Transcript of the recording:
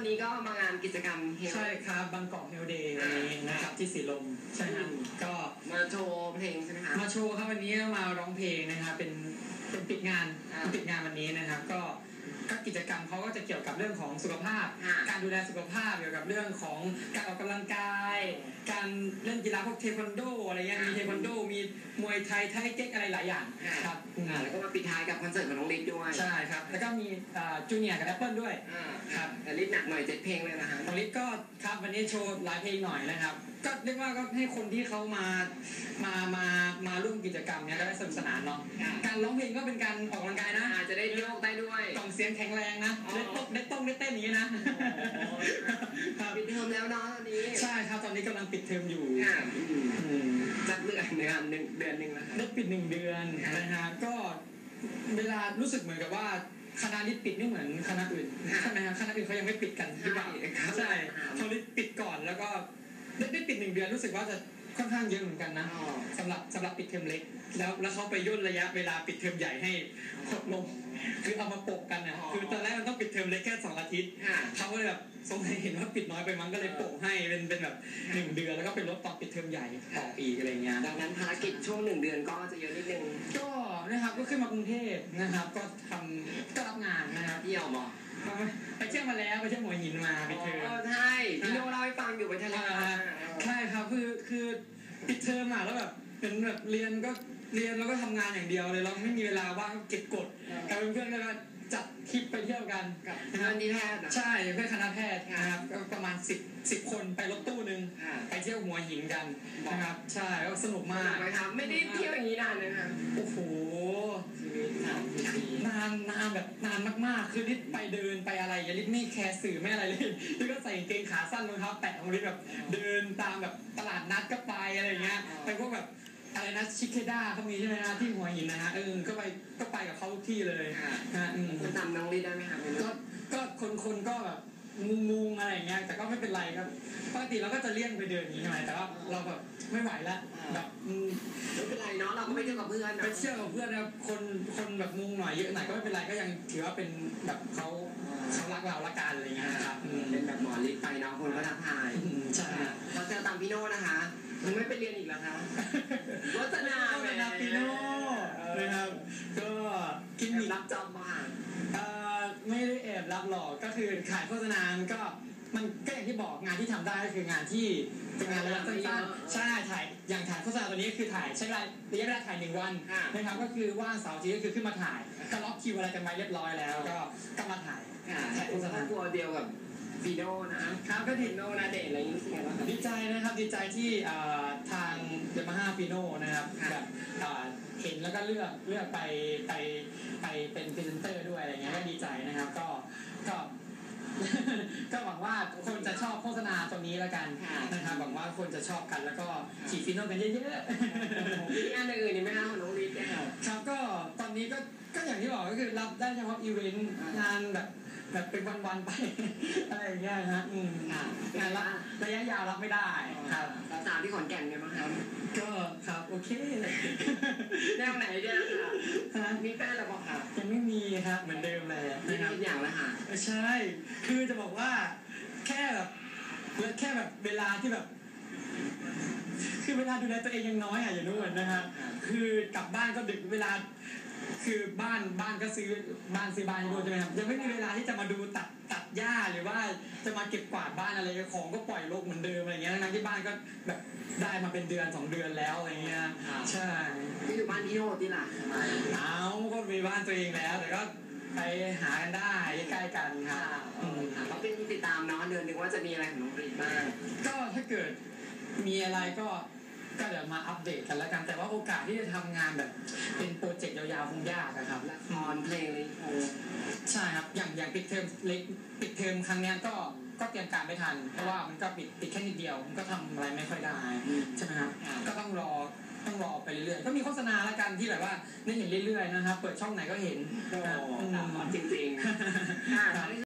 วันนี้ก็มางานกิจกรรมเฮลใช่ครับบางกอกเฮลเดย์วันนี้นะครับที่สีลมใช่ครับก็มาโชว์เพลงใช่ไหมคะมาโชว์ครับวันนี้มาร้องเพลงนะครับเป็นเป็นปิดงานอ่าเป็นปิดงานวันนี้นะครับก็ ก็กิจกรรมเขาก็จะเกี่ยวกับเรื่องของสุขภาพค่ะการดูแลสุขภาาพเกี่ยวกับเรื่องของการออกกำลังกาย การเล่นกีฬาพวกเทควันโดอะไรเงี้ยมีเทควันโดมีมวยไทยไทยเก๊กอะไรหลายอย่างค่ะครับอืมอ่าแล้วก็มาปิดท้ายกับคอนเสิร์ตของน้องลิศด้วยใช่ครับแล้วก็มีจูเนียร์กับแอปเปิลด้วยอ่าครับแต่ลิศหนักหน่อยเจ็ดเพลงเลยนะคะของลิศก็ครับวันนี้โชว์หลายเพลงหน่อยนะครับก็เรียกว่าก็ให้คนที่เขามามามามาร่วมกิจกรรมเนี้ยได้สนุกสนานเนาะค่ะการร้องเพลงก็เป็นการออกกำลังกายนะอาจจะได้โยกได้ด้วยกล่องเสียงแข็งแรงนะอ๋อได้ต้มได้ต้มได้เต้นอย่างนี้นะครับปิดเทอมแล้วเนาะตอนนี้ ใช่ครับตอนนี้กำลังปิดเทอมอยู่ค่ะอืมอืมจัดเดือนเดือนหนึ่งเดือนหนึ่งแล้วค่ะได้ปิดหนึ่งเดือนนะฮะก็เวลารู้สึกเหมือนกับว่าคณะนี้ปิดไม่เหมือนคณะอื่นใช่ไหมฮะคณะอื่นเขายังไม่ปิดกันหรือเปล่าครับใช่เขาลิปิดก่อนแล้วก็ได้ได้ปิดหนึ่งเดือนรู้สึกว่าจะ ค่อนข้างเยอะเหมือนกันนะอ๋อสำหรับสำหรับปิดเทอมเล็ก แล้วแล้วเขาไปย่นระยะเวลาปิดเทอมใหญ่ให้หดลงคือเอามาโปะกันนะอ๋อคือตอนแรกมันต้องปิดเทอมเล็กแค่สองอาทิตย์ค่ะเขาก็เลยแบบสงสัยเห็นว่าปิดน้อยไปมั้งก็เลยโปะให้เป็นเป็นแบบหนึ่งเดือนแล้วก็เป็นลดตอนปิดเทอมใหญ่ต่ออีกอะไรเงี้ยดังนั้นภารกิจช่วงหนึ่งเดือนก็จะเยอะนิดนึงก็นะครับก็ขึ้นมากรุงเทพนะครับ ก็ทำก็รับงานนะครับเที่ยวบอก ไปเที่ยวมาแล้วไปเที่ยวหัวหินมาไปเที่ยวอ๋อใช่พี่โนเล่าให้ฟังอยู่ไปทะเลอ่าใช่ครับคือคือปิดเทอมอะแล้วแบบเป็นแบบเรียนก็เรียนแล้วก็ทำงานอย่างเดียวเลยเราไม่มีเวลาว่างก็เก็บกดกับเพื่อนๆก็จัดทริปไปเที่ยวกันกับ นะคงารับนนิแพทย์เหรอใช่เพื่อนคณะแพทย์นะครับก็ประมาณสิบสิบคนไปรถตู้หนึ่งค่ะไปเที่ยวหัวหินกันนะครับ ใช่ก็สนุกมากไหมครับไม่ได้เที่ยวอย่างนี้นานเลยค่ะโอ้โหชีวิตสามสิบปีนานนานแบบนานมากๆ คือลิศไปเดินไปอะไรอย่าลิศไม่แคร์สื่อไม่อะไรเลยลิศก็ใส่กางเกงขาสั้นรองเท้าแตะของลิศแบบเดินตามแบบตลาดนัดก็ไปอะไรอย่างเงี้ยไปพวกแบบอะไรนะชิคเคด้าเขามีใช่ไหมฮะที่หัวหินนะฮะเออก็ไปก็ไปกับเขาทุกที่เลยค่ะฮะอืมคุณจำน้องลิได้ไหมคะไม่รู้ก็ก็คนคนก็แบบ งงงๆอะไรอย่างเงี้ยแต่ก็ไม่เป็นไรครับปกติเราก็จะเลี่ยงไปเดินอย่างนี้ใช่ไหมแต่ว่าเราแบบไม่ไหวแล้วแบบอืมไม่เป็นไรเนาะเราก็ไปเที่ยวกับเพื่อนไปนะเที่ยวกับเพื่อนนะครับคนคนแบบมุงหน่อยเยอะหน่อยก็ไม่เป็นไรก็ยังถือว่าเป็นแบบเขาเขารักเราละกันอะไรเงี้ยนะครับอืมเป็นแบบหมอลิไปเนาะคนก็ทักทายอืมใช่เราเจอตามพี่โน่นะคะมันไม่ไปเรียนอีกแล้วคะวัฒนา ขายโฆษณามันก็มันก็อย่างที่บอกงานที่ทำได้ก็คืองานที่เป็นงานระยะสั้นๆใช่ถ่ายอย่างถ่ายโฆษณาตัวนี้คือถ่ายใช้เวลาระยะเวลาถ่ายหนึ่งวันค่ะนะครับก็คือว่างเสาร์อาทิตย์ก็คือขึ้นมาถ่ายก็ล็อกคิวอะไรกันไว้เรียบร้อยแล้ว ก็ก็มาถ่ายค่ะถ่ายโฆษครณาอบครัวเดียวกับฟีโน่นะครับก็ดีฟีโน่นาเดชน์อะไรอย่างนี้รู้สึกไงบ้างคะดีใจนะครับดีใจที่เอ่อทางยามาฮ่าฟีโน่นะครับค่ะแบบเอ่อเห็นแล้วก็เลือกเลือกไปไปไปเป็นพรีเซนเตอร์ด้วยอะไรเงี้ยก็ดีใจนะครับ ก็ก็ ก็หวังว่าคนจะชอบโฆษณาตัวนี้แล้วกันค่ะนะครับหวังว่าคนจะชอบกันแล้วก็ฉีดฟิโน่กันเยอะๆมีงานอื่นอีกไหมคะของน้องลิศเนี่ยค่ะครับก็ตอนนี้ก็ก็อย่างที่บอกก็คือรับได้เฉพาะอีเวนต์งานแบบแบบเป็นวันๆไป อะไรอย่างเงี้ยนะฮะอืมค่ะงานรับระยะยาวรับไม่ได้ครับ สาวๆที่ขอนแก่นเนี่ยมั้งครับก็ครับโอเคแนวไหนเนี่ยค่ะฮะมีแฟนแล้วบอกค่ะยังไม่มีครับเหมือนเดิมเลยมีนะครับทุกอย่างแล้วค่ะ ใช่ คือจะบอกว่าแค่แบบแค่แบบเวลาที่แบบ คือเวลาดูแลตัวเองยังน้อยอะอย่านู่นนะครับคือกลับบ้านก็ดึกเวลา คือบ้านบ้านก็ซื้อบ้านซื้อบ้านให้ด้วยใช่ไหมครับยังไม่มีเวลาที่จะมาดูตัดตัดหญ้าหรือว่าจะมาเก็บกวาดบ้านอะไรของก็ปล่อยรกเหมือนเดิมอะไรเงี้ยทั้งๆที่บ้านก็แบบได้มาเป็นเดือนสองเดือนแล้วอะไรเงี้ยใช่ที่อยู่บ้านพี่โน่ที่ล่ะเอาก็มีบ้านตัวเองแล้ว แต่ก็ไปหากันได้ใกล้ๆกันคค่ะรับอืมค่ะก็เป็นติดตามเนาะเดือนหนึงว่าจะมีอะไรของน้องลิศบ้างก็ถ้าเกิดมีอะไรก็ ก็เดี๋ยวมาอัปเดตกันแล้วกัน แต่ว่าโอกาสที่จะทำงานแบบ เป็นโปรเจกต์ยาวๆคงยากนะครับ ละครเพลงเลยโอ้ใช่ครับ อย่างอย่างปิดเทอมเล็กปิดเทอมครั้งเนี้ยก็ก็เตรียมการไม่ทัน เพราะว่ามันก็ปิดปิดแค่นิดเดียว มันก็ทำอะไรไม่ค่อยได้ใช่ไหมครับก็ต้องรอต้องรอไปเรื่อยๆ ก็มีโฆษณาแล้วกันที่แบบว่าได้เห็นเรื่อยๆนะครับ เปิดช่องไหนก็เห็นโหครับอืมจริงๆค่ะ